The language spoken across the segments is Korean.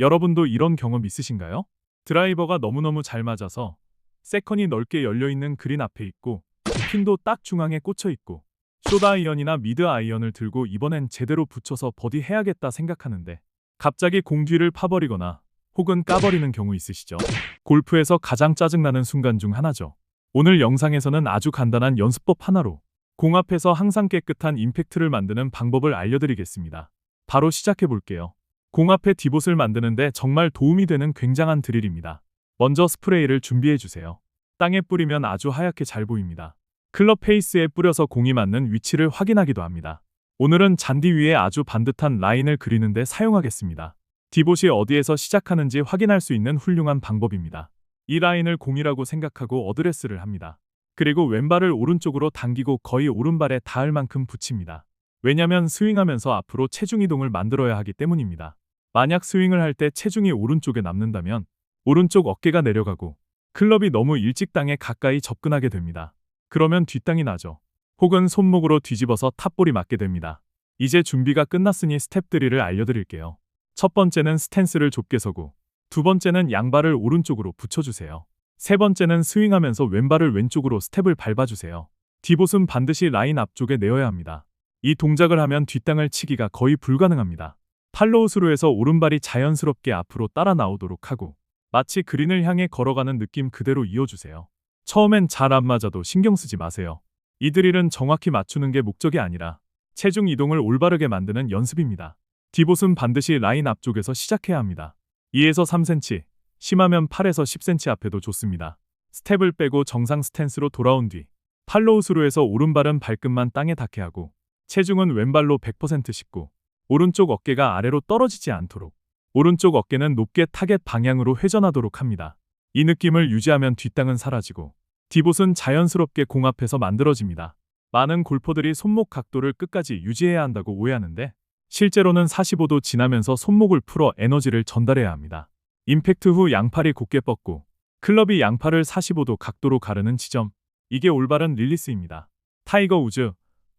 여러분도 이런 경험 있으신가요? 드라이버가 너무너무 잘 맞아서 세컨이 넓게 열려 있는 그린 앞에 있고 핀도 딱 중앙에 꽂혀 있고 쇼다 아이언이나 미드 아이언을 들고 이번엔 제대로 붙여서 버디 해야겠다 생각하는데 갑자기 공 뒤를 파버리거나 혹은 까버리는 경우 있으시죠? 골프에서 가장 짜증나는 순간 중 하나죠. 오늘 영상에서는 아주 간단한 연습법 하나로 공 앞에서 항상 깨끗한 임팩트를 만드는 방법을 알려드리겠습니다. 바로 시작해 볼게요. 공 앞에 디봇을 만드는데 정말 도움이 되는 굉장한 드릴입니다. 먼저 스프레이를 준비해 주세요. 땅에 뿌리면 아주 하얗게 잘 보입니다. 클럽 페이스에 뿌려서 공이 맞는 위치를 확인하기도 합니다. 오늘은 잔디 위에 아주 반듯한 라인을 그리는데 사용하겠습니다. 디봇이 어디에서 시작하는지 확인할 수 있는 훌륭한 방법입니다. 이 라인을 공이라고 생각하고 어드레스를 합니다. 그리고 왼발을 오른쪽으로 당기고 거의 오른발에 닿을 만큼 붙입니다. 왜냐면 스윙하면서 앞으로 체중 이동을 만들어야 하기 때문입니다. 만약 스윙을 할 때 체중이 오른쪽에 남는다면 오른쪽 어깨가 내려가고 클럽이 너무 일찍 땅에 가까이 접근하게 됩니다. 그러면 뒷땅이 나죠. 혹은 손목으로 뒤집어서 탑볼이 맞게 됩니다. 이제 준비가 끝났으니 스텝 3를 알려드릴게요. 첫 번째는 스탠스를 좁게 서고 두 번째는 양발을 오른쪽으로 붙여주세요. 세 번째는 스윙하면서 왼발을 왼쪽으로 스텝을 밟아주세요. 디봇은 반드시 라인 앞쪽에 내어야 합니다. 이 동작을 하면 뒷땅을 치기가 거의 불가능합니다. 팔로우스로 해서 오른발이 자연스럽게 앞으로 따라 나오도록 하고 마치 그린을 향해 걸어가는 느낌 그대로 이어주세요. 처음엔 잘 안 맞아도 신경 쓰지 마세요. 이 드릴은 정확히 맞추는 게 목적이 아니라 체중 이동을 올바르게 만드는 연습입니다. 디봇은 반드시 라인 앞쪽에서 시작해야 합니다. 2에서 3cm, 심하면 8에서 10cm 앞에도 좋습니다. 스텝을 빼고 정상 스탠스로 돌아온 뒤 팔로우스로 해서 오른발은 발끝만 땅에 닿게 하고 체중은 왼발로 100% 싣고 오른쪽 어깨가 아래로 떨어지지 않도록 오른쪽 어깨는 높게 타겟 방향으로 회전하도록 합니다. 이 느낌을 유지하면 뒷땅은 사라지고 디봇은 자연스럽게 공 앞에서 만들어집니다. 많은 골퍼들이 손목 각도를 끝까지 유지해야 한다고 오해하는데 실제로는 45도 지나면서 손목을 풀어 에너지를 전달해야 합니다. 임팩트 후 양팔이 곧게 뻗고 클럽이 양팔을 45도 각도로 가르는 지점 이게 올바른 릴리스입니다. 타이거 우즈,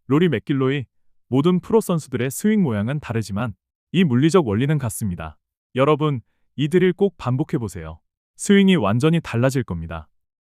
로리 맥길로이 모든 프로 선수들의 스윙 모양은 다르지만 이 물리적 원리는 같습니다. 여러분, 이 드릴 꼭 반복해 보세요. 스윙이 완전히 달라질 겁니다.